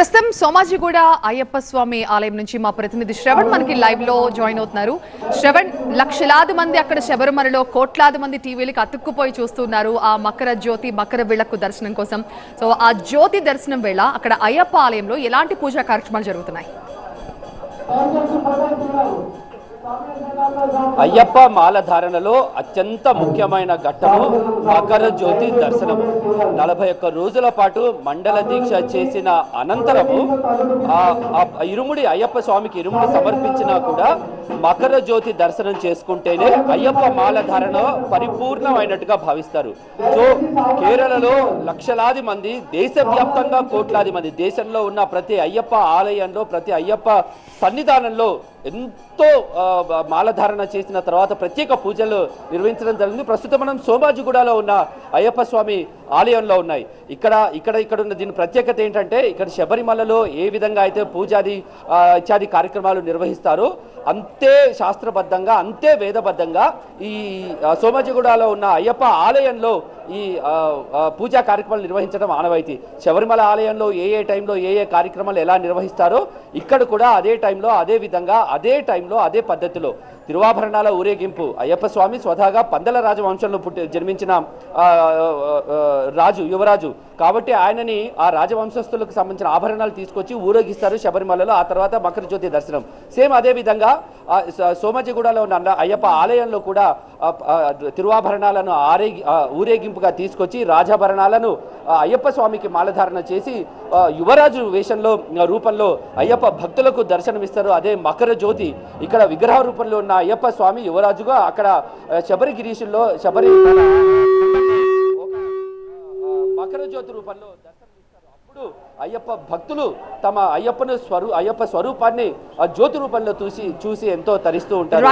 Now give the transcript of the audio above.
ప్రస్తుతం సోమాజిగూడ అయ్యప్ప స్వామి ఆలయం నుంచి మా ప్రతినిధి శ్రవణ్ మనకి లైవ్లో జాయిన్ అవుతున్నారు. శ్రవణ్ లక్షలాది మంది అక్కడ శబరిమలలో కోట్లాది మంది టీవీలకు అతుక్కుపోయి చూస్తున్నారు ఆ మకర జ్యోతి మకర విళ్ళకు దర్శనం కోసం. సో ఆ జ్యోతి దర్శనం వేళ అక్కడ అయ్యప్ప ఆలయంలో ఎలాంటి పూజా కార్యక్రమాలు జరుగుతున్నాయి? అయ్యప్ప మాలధారణలో అత్యంత ముఖ్యమైన ఘట్టము మకర జ్యోతి దర్శనము. నలభై ఒక్క రోజుల పాటు మండల దీక్ష చేసిన అనంతరము ఇరుముడి అయ్యప్ప స్వామికి ఇరుముడి సమర్పించినా కూడా మకర జ్యోతి దర్శనం చేసుకుంటేనే అయ్యప్ప మాలధారణ పరిపూర్ణమైనట్టుగా భావిస్తారు. సో కేరళలో లక్షలాది మంది దేశవ్యాప్తంగా కోట్లాది మంది దేశంలో ఉన్న ప్రతి అయ్యప్ప ఆలయంలో ప్రతి అయ్యప్ప సన్నిధానంలో ఎంతో మాలధారణ చేసిన తర్వాత ప్రత్యేక పూజలు నిర్వహించడం జరిగింది. ప్రస్తుతం మనం సోమాజిగూడలో ఉన్న అయ్యప్ప స్వామి ఆలయంలో ఉన్నాయి. ఇక్కడ ఇక్కడ ఇక్కడ ఉన్న దీని ప్రత్యేకత ఏంటంటే ఇక్కడ శబరిమలలో ఏ విధంగా అయితే పూజాది ఇత్యాది కార్యక్రమాలు నిర్వహిస్తారో అంతే శాస్త్రబద్ధంగా అంతే వేదబద్ధంగా ఈ సోమాజిగూడలో ఉన్న అయ్యప్ప ఆలయంలో ఈ పూజా కార్యక్రమాలు నిర్వహించడం ఆనవాయితీ. శబరిమల ఆలయంలో ఏ ఏ టైంలో ఏ ఏ కార్యక్రమాలు ఎలా నిర్వహిస్తారో ఇక్కడ కూడా అదే టైంలో అదే విధంగా అదే టైంలో అదే పద్ధతిలో. తిరువాభరణాల ఊరేగింపు. అయ్యప్ప స్వామి స్వతహాగా పందల రాజవంశంలో పుట్టి జన్మించిన రాజు యువరాజు. కాబట్టి ఆయనని ఆ రాజవంశస్థులకు సంబంధించిన ఆభరణాలు తీసుకొచ్చి ఊరేగిస్తారు శబరిమలలో ఆ తర్వాత మకర జ్యోతి దర్శనం. సేమ్ అదే విధంగా సోమాజిగూడలో ఉన్న అయ్యప్ప ఆలయంలో కూడా తిరువాభరణాలను ఆరేగి ఊరేగింపుగా తీసుకొచ్చి రాజాభరణాలను అయ్యప్ప స్వామికి మాలధారణ చేసి యువరాజు వేషంలో రూపంలో అయ్యప్ప భక్తులకు దర్శనమిస్తారు. అదే మకర జ్యోతి ఇక్కడ విగ్రహ రూపంలో ఉన్న అయ్యప్ప స్వామి యువరాజుగా అక్కడ ఆ, శబరి గిరీషుల్లో శబరి మకరజ్యోతి జ్యోతి రూపంలో దర్శనమిస్తారు అప్పుడు అయ్యప్ప భక్తులు తమ అయ్యప్పను స్వరూ అయ్యప్ప స్వరూపాన్ని ఆ జ్యోతి రూపంలో చూసి చూసి ఎంతో తరిస్తూ ఉంటారు.